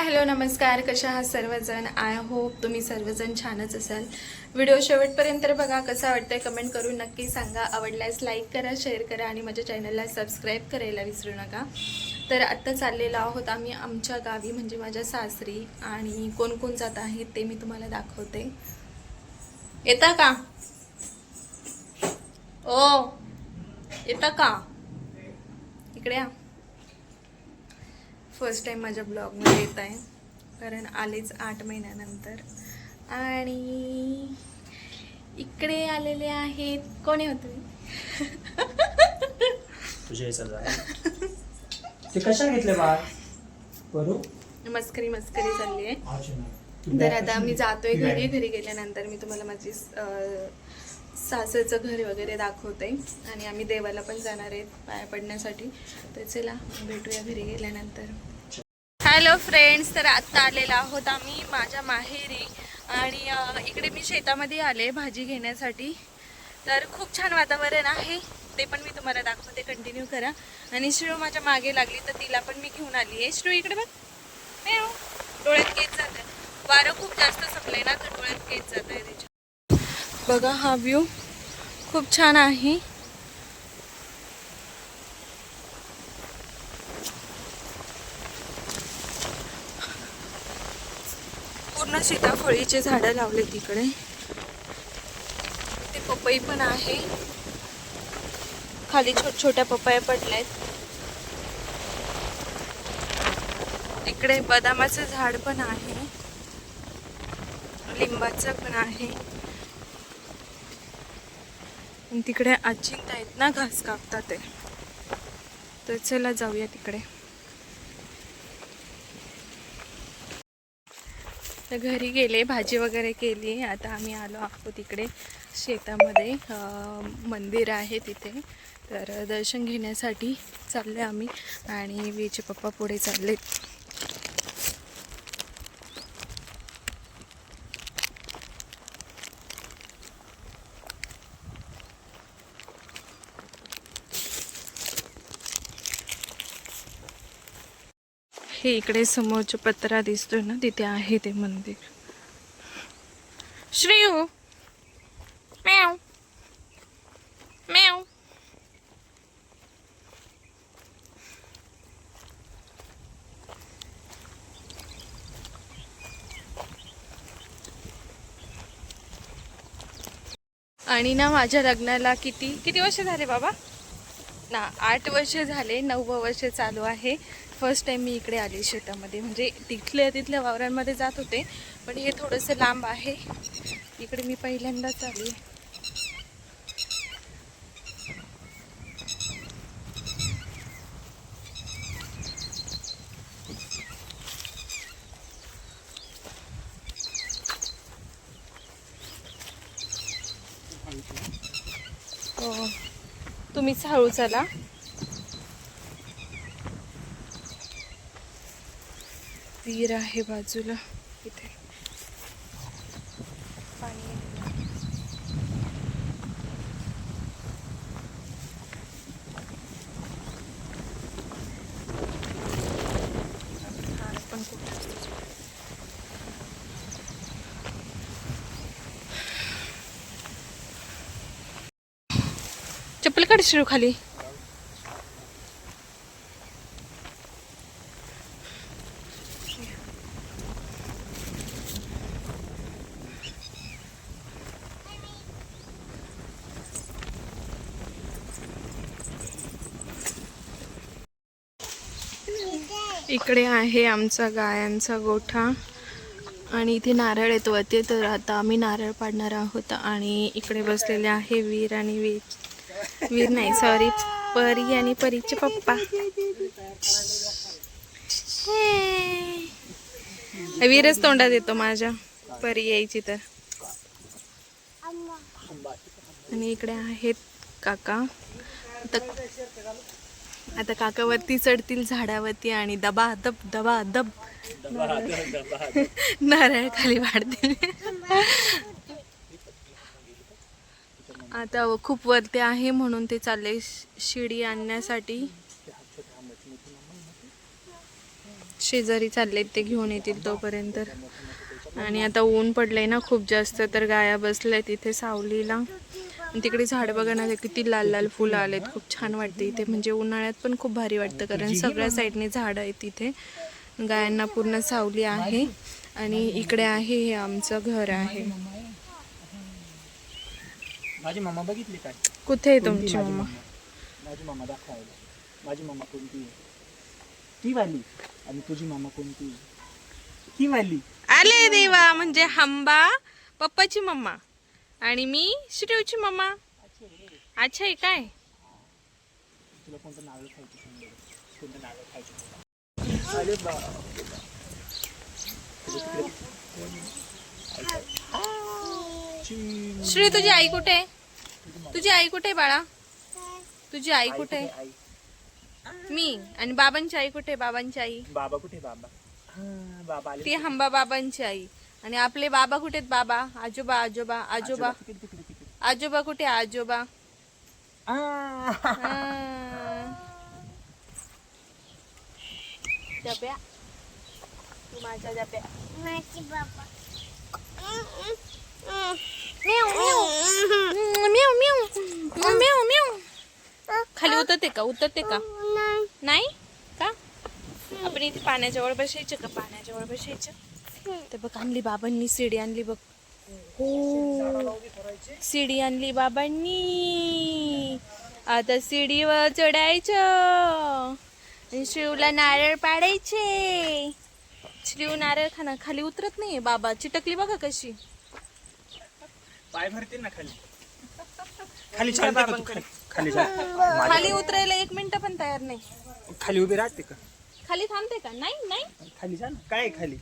Hello नमस्कार. कशा आहात सर्वजण? आय होप तुम्ही सर्वजण छानच असाल. व्हिडिओ शेवटपर्यंत बघा कसा वाटतंय कमेंट करून नक्की सांगा. आवडल्यास लाईक करा शेअर करा आणि माझ्या चॅनलला सबस्क्राईब करायला विसरू नका. तर आत्ता चाललेलो आहोत आम्ही आमच्या गावी म्हणजे माझ्या सासरी आणि कोण कोण जात आहेत ते मी तुम्हाला दाखवते. येता का? ओ येता का? इकडे या. फर्स्ट टाईम माझ्या ब्लॉगमध्ये येत आहे. कारण आलेच आठ महिन्यानंतर. आणि इकडे आलेले आहेत. कोणी होते ते कशा घेतले मस्करी मस्करी चालली आहे. तर आता मी जातोय घरी. घरी गेल्यानंतर मी तुम्हाला माझी सासरचं घर वगैरे दाखवते. आणि आम्ही देवाला पण जाणार आहेत पाया पडण्यासाठी. तर चला भेटूया घरी गेल्यानंतर. हॅलो फ्रेंड्स तर आत्ता आलेला आहोत आम्ही माझ्या माहेरी. आणि इकडे मी शेतामध्ये आले भाजी घेण्यासाठी. तर खूप छान वातावरण आहे. ते पण मी तुम्हाला दाखवते. कंटिन्यू करा. आणि श्रू माझ्या मागे लागली तर तिला पण मी घेऊन आली आहे. श्रू इकडे बघ. मेव. डोळ्यात केस जात आहे. वारं खूप जास्त संपलंय ना तर डोळ्यात केस जात आहे त्याच्या. बघा हा व्ह्यू खूप छान आहे. पूर्ण सीताफळीचे झाडं लावले तिकडे. ते पपई पण आहे. खाली छोट छोट्या पपया पडल्यात. इकडे बदामाचं झाड पण आहे. लिंबाचं पण आहे. आणि तिकडे अचिंत आहेत ना घास कापतात ते. तर चला जाऊया तिकडे. तर घरी गेले भाजी वगैरे केली. आता आम्ही आलो आहोत तिकडे शेतामध्ये. मंदिर आहे तिथे. तर दर्शन घेण्यासाठी चालले आम्ही आणि वीचे पप्पा पुढे चालले हे इकडे समोरच्या पत्रा दिसतोय ना तिथे आहे ते मंदिर. श्री म्याव. म्याव. आणि ना माझ्या लग्नाला किती किती वर्ष झाले बाबा? ना आठ वर्ष झाले नववं वर्ष चालू आहे. फर्स्ट टाइम मी इकडे आले शेतामध्ये. म्हणजे तिथल्या तिथल्या वावरांमध्ये जात होते पण हे थोडंसं लांब आहे. इकडे मी पहिल्यांदाच आली. हो. तुम्हीच हळू चला. विहीर आहे बाजूला. इथे. पाणी पण खूप जास्त चप्पल काढ शिरू खाली. इकडे आहे आमचा गायांचा गोठा. आणि इथे नारळ येतो. ते तर आता आम्ही नारळ पाडणार आहोत आणि इकडे बसलेले आहे वीर आणि वीर. वीर नाही सॉरी परी आणि परीचे पप्पा. वीरच तोंडात येतो माझ्या. परी यायची तर. आणि इकडे आहेत काका. आता आता काकावरती चढतील झाडावरती आणि दबा दब दबा दब. नारळ खाली वाढतील. आता खूप वरती आहे म्हणून ते चालले शिडी आणण्यासाठी. शेजारी चालले ते घेऊन येतील तोपर्यंत. आणि आता ऊन पडलंय ना खूप जास्त तर गाया बसल्या तिथे सावलीला. आणि तिकडे झाड बघा ना किती लाल लाल फुलं आलेत खूप छान वाटते इथे. म्हणजे उन्हाळ्यात पण खूप भारी वाटतं कारण सगळ्या साईडने झाडं आहेत तिथे गायांना पूर्ण सावली आहे आणि इकडे आहे हे आमचं घर आहे. माझी मम्मा बघितली काय? कुठे आहे तुमची मम्मा माझी मम्मा दाखवायला. माझी मम्मा कोणती आहे? ती वाली. आणि तुझी मम्मा कोणती आहे? ती वाली. आले देवा म्हणजे हंबा पप्पाची मम्मा आणि मी श्रीवची मम्मा अच्छा आहे काय? श्री तुझी आई कुठे? आहे? तुझी आई कुठे बाळा? तुझी आई कुठे? आहे? मी आणि बाबांची आई कुठे? बाबांची आई. बाबा कुठे बाबा? हा बाबा ती हंबा बाबांची आई. आणि आपले बाबा कुठे आहेत? बाबा आजोबा आजोबा आजोबा. आजोबा कुठे आजोबा. हा. डब्या. तू माझ्या डब्या. खाली उतरते का? उतरते का? नाही? का? आपण इथे पाण्याजवळ बसायचं का? पाण्याजवळ बसायचं? तर बघ आणली बाबांनी शिडी आणली बघ. हो. शिडी आणली बाबांनी. आता शिडीवर चढायचं. आणि शिवला नारळ पाडायचे. शिव नारळ खाना खाली उतरत नाही बाबा. चिटकली बघा कशी. पाय भरते ना खाली. खाली तू खाली उतरायला एक मिनिट पण तयार नाही. खाली उभी राहते का? खाली थांबते का? नाही नाही. खाली जा ना. काय आहे खाली?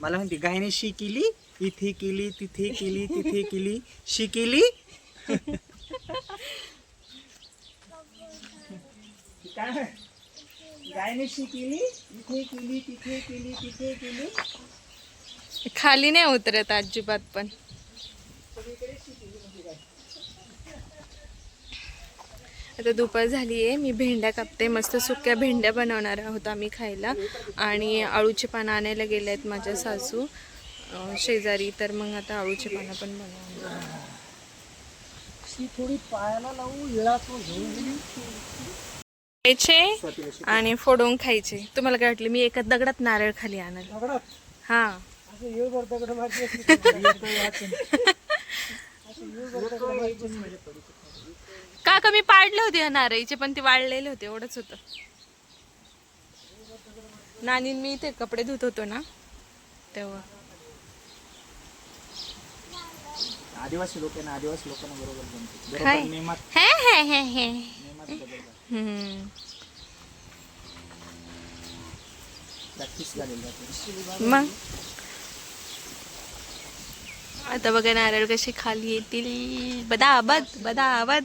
मला म्हणते गायने शी केली इथे केली तिथे केली तिथे केली शी केली. काय? गायने शी केली इथे केली तिथे केली तिथे केली. खाली नाही उतरत अजिबात पण. आता दुपार झाली आहे मी भेंड्या कापते. मस्त सुक्या भेंड्या बनवणार आहोत आम्ही खायला. आणि आळूचे पानं आणायला गेले आहेत माझ्या सासू. शेजारी. तर मग आता आळूचे पानं पण खायचे आणि फोडून खायचे. तुम्हाला काय वाटलं? मी एका दगडात नारळ खाली आणल. हा असं येळभर दगड मारली असली तर असं येळभर दगड मारली असली तर कमी पाडले होते नारळीचे पण ते वाळलेले होते एवढंच होतं. नानी मी इथे कपडे धुत होतो ना तेव्हा. आदिवासी लोक ना आदिवासी लोकांना बरोबर हे हे हे हे. मग? आता बघा नारळ कसे खाली येतील. बदाबद बदाबद.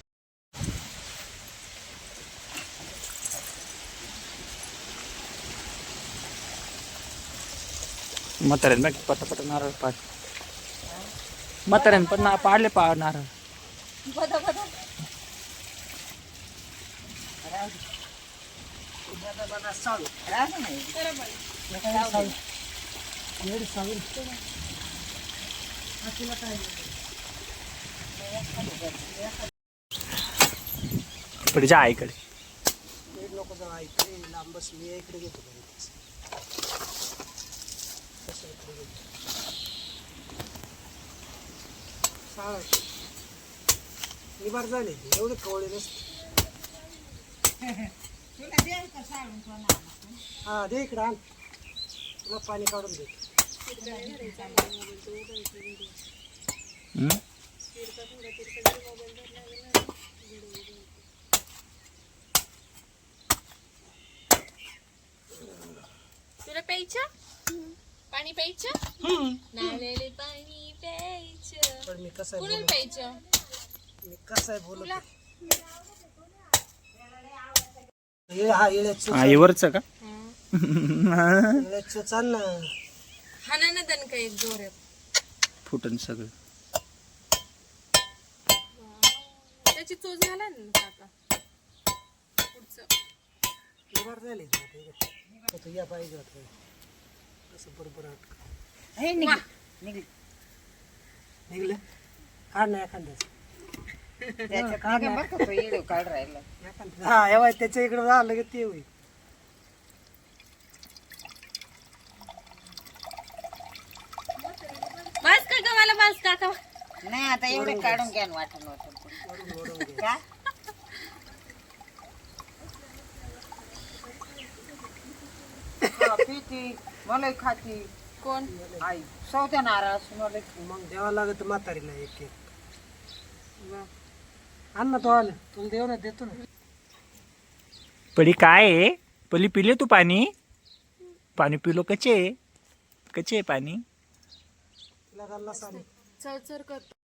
म्हाताऱ्यान मग पटापट नारळ पाड. म्हाताऱ्यान पण ना पाडले पा नारळ. इकडे जा इकडे लोक मी इकडे घेतो घेतो निभार झाले. एवढे कवळे नसते. हा दे इकडे आण. तुला पाणी काढून दे तुला प्यायचं? पाणी प्यायचं? नालेले पाणी प्यायचं. पण मी कसं आहे कुणाला बोलत प्यायचं? मी कसं आहे बोलत हे हा येण्याचं हा वरच का? येण्याचं चाल ना. ना दणका एक जोरात. फुटन सगळं. त्याची चोच घाला ना काका? पुढचं. झाले आता या पाहिजे कसं बरोबर अटक निघलं? काढ ना एखाद्याच एखादं. हा एव्हा त्याच्या इकडे झालं की ते होईल. बस बस काका नाही आता एवढे काढून घ्या ना वाटून वाटून का? पिती मला खाती. कोण? आई. सौत्या नाराज मला मग द्यावं लागत म्हातारीला एक एक. आण ना तो आलं तुला देऊ ना देतो ना. पली काय आहे? पली पिले तू पाणी? पाणी पिलो कचे? कचे पाणी? तिला सांग चरचर करतो.